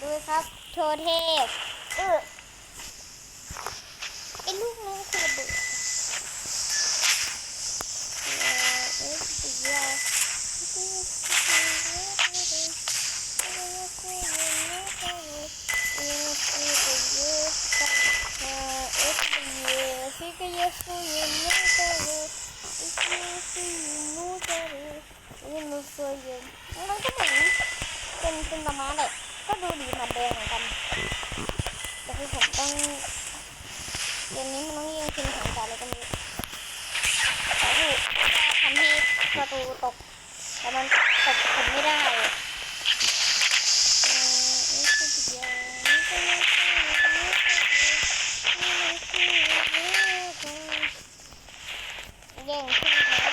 ดูครับโทเทพเออไอ้ลูกน้องคือระเบิดเออเออสุดยอด มันก็เหมือนเป็นเป็นประมาณเลยก็ดูดีเหมือนเดิมเหมือนกันแต่คือผมต้องเดี๋ยวนี้มันต้องยิงทิ้งถังจายอะไรกันอยู่แต่คือทำให้ประตูตกแต่มันตกผมไม่ได้ แย่งขึ้นเขา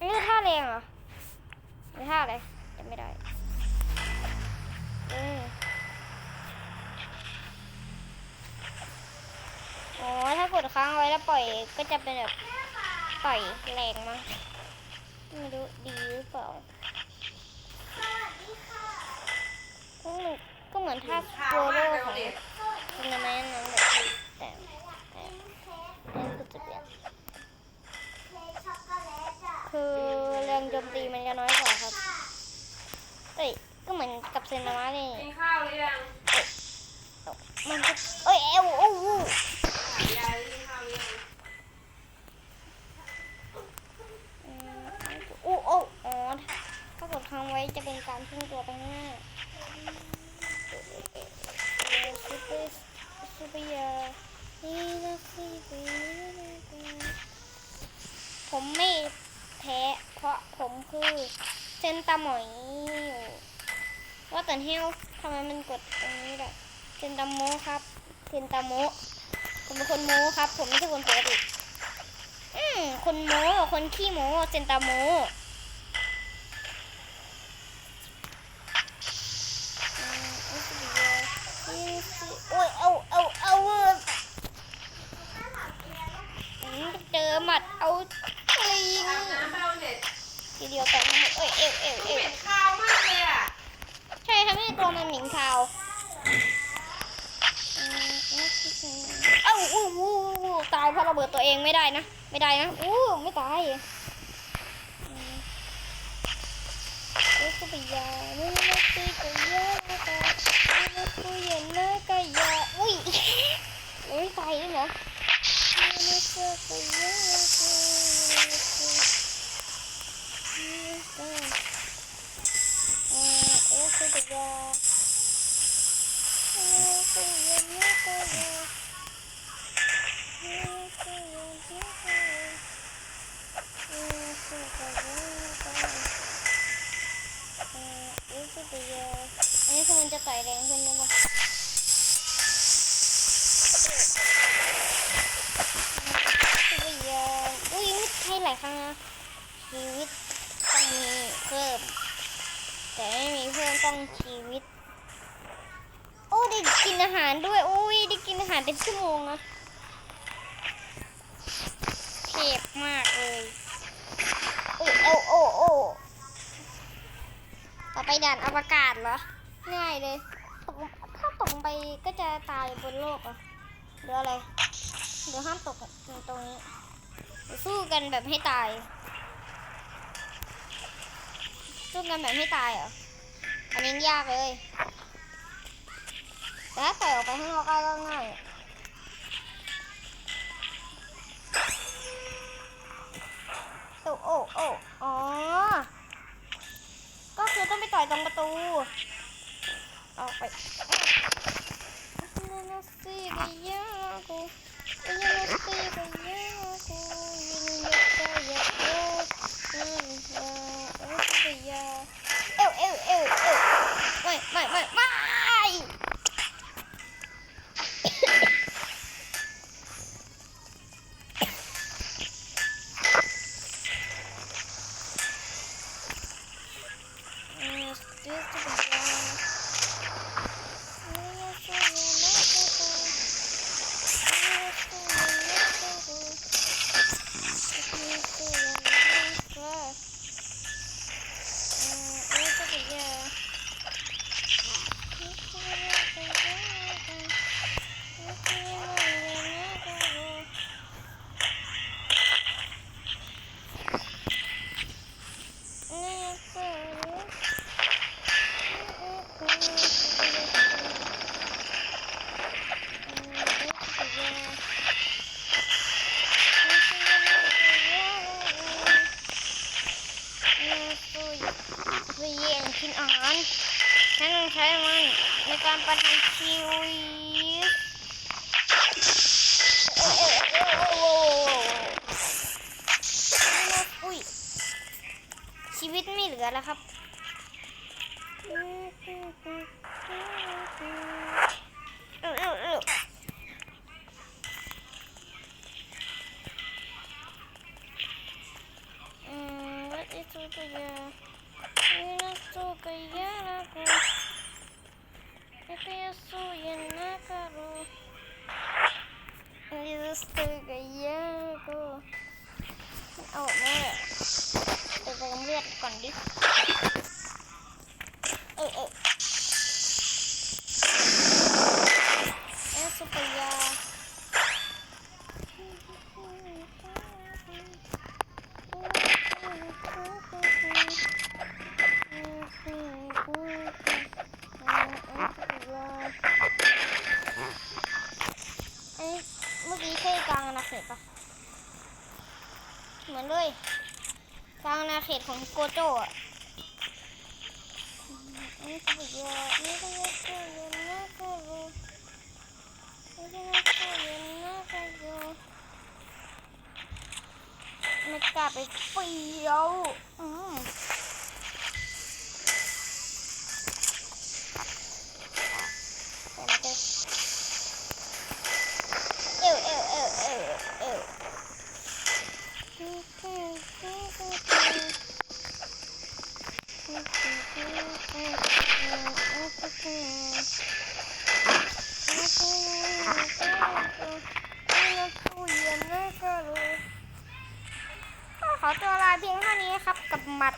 นี่ท่าแรงเหรอหรือท่าอะไรจำไม่ได้เอออ๋อถ้ากดค้างไว้แล้วปล่อยก็จะเป็นแบบปล่อยแรงมั้งไม่รู้ดีหรือเปล่าก็เหมือนก็เหมือนท่าโกโร่ของเป็นไมนั้นแหละแต่แต่นั่นก็จะเปลี่ยนคือแรงโจ มตีมันจะน้อยกว่าครับเอ้ยก็เหมือนกับเซนนามะนี่กินข้าวหรือยังมันก็เอ้ยเอวโอ้โหยายกินข้าวหรือยังอืมโอ้โอ้อ๋อถ้ากดค้างไว้จะเป็นการพุ่งตัวไปข้างหน้าซูเปอร์ซูเปอร์ยานี่นะสิผมไม่แพ้เพ ราะผมคือเซนตาหมอยว่าแต่เฮลทำไมมันกดตรงนี้แหละเซนตาโมครับเซนตาโมผมเป็นคนโมครับ ผมไม่ใช่คนปกติอืมคนโมคนขี้โมเซนตาโมอืมเอาเดี๋ยวนี่สิโอ้ยเอาเอาเอาเว้ยอืมเจอหมัดเอา ทีเดียวแต่ทั้งหมดเอ้ยเอวเอวเอวเหม็นข้าวมากเลยอะใช่ทำให้ตัวมันหมิงขาวเอ้าอู้อู้อู้ตายเพราะระเบิดตัวเองไม่ได้นะ ไม่ได้นะอู้ไม่ตายอืมเอ้ยก็ไปยาไม่ไม่ตีก็ยาก็ไม่ไม่คุยนะก็ยาอุ้ยไม่ตายด้วยเหรอไม่ไม่เจอก็ยา คือมันจะต่อยแรงขึ้นไหมวะสุดยอดอุ้ยไม่ใช่หลายครั้งนะชีวิต พิ่ม แต่ไม่มีเพิ่มต้องชีวิต โอ้ได้กินอาหารด้วยโอ้ยได้กินอาหารเป็นชั่วโมงนะเทพมากเลยโอ้โอ้โอ้โอ้ต่อไปด่านอวกาศเหรอง่ายเลยตกถ้าตกไปก็จะตายบนโลกอะเดี๋ยวอะไรเดี๋ยวห้ามตกตรงนี้สู้กันแบบให้ตาย สู้กันแบบให้ตายเหรอ อันนี้ยากเลย แต่ถ้าใส่ออกไปข้างนอกก็ง่ายโอ้โอ้โอ้อ๋อ ก็คือต้องไปต่อยตรงประตู ออกไปนานาซีกยากูนานาซีกายากู แล้วครับหืมว่าจะสู้กันยัน่าสู้กันยังนะกูแต่ยังสู้ยังน่ากันรู้ยังสู้กันยังกูเอาแม่ ลือดก่อนดิ เออเออเออสุปยาเอ้ยเมื่อกี้ใช่กลางอาณาเขตปะเหมือนเลย กลางนาเขตของโกโจอะนี่ก็เยอะนี่ก็เยอะเยอะนะก็รู้นี่ก็เยอะเยอะนะก็รู้ไม่กลับไปเปรี้ยวอืมแต่ละเด็กเอวเอวเอวเอวเอวข อตัวลาเพียงเท่านี้ครับ กับหมัด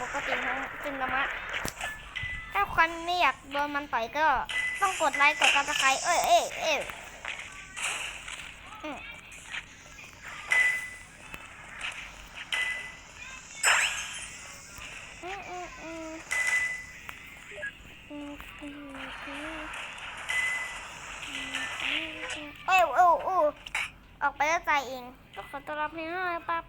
ปกติของจินตมะถ้าคนไม่อยากโดนมันต่อยก็ต้องกดไลค์กดซับสไครต์เอ้ยเอ้ยเอ้ยอืมอืมอืมอืมอืมอืมอืมเอ้ยโอ้โอ้ออกไปแล้วใจเองก็ขอตัวรับเพียงเท่านี้ปั๊บ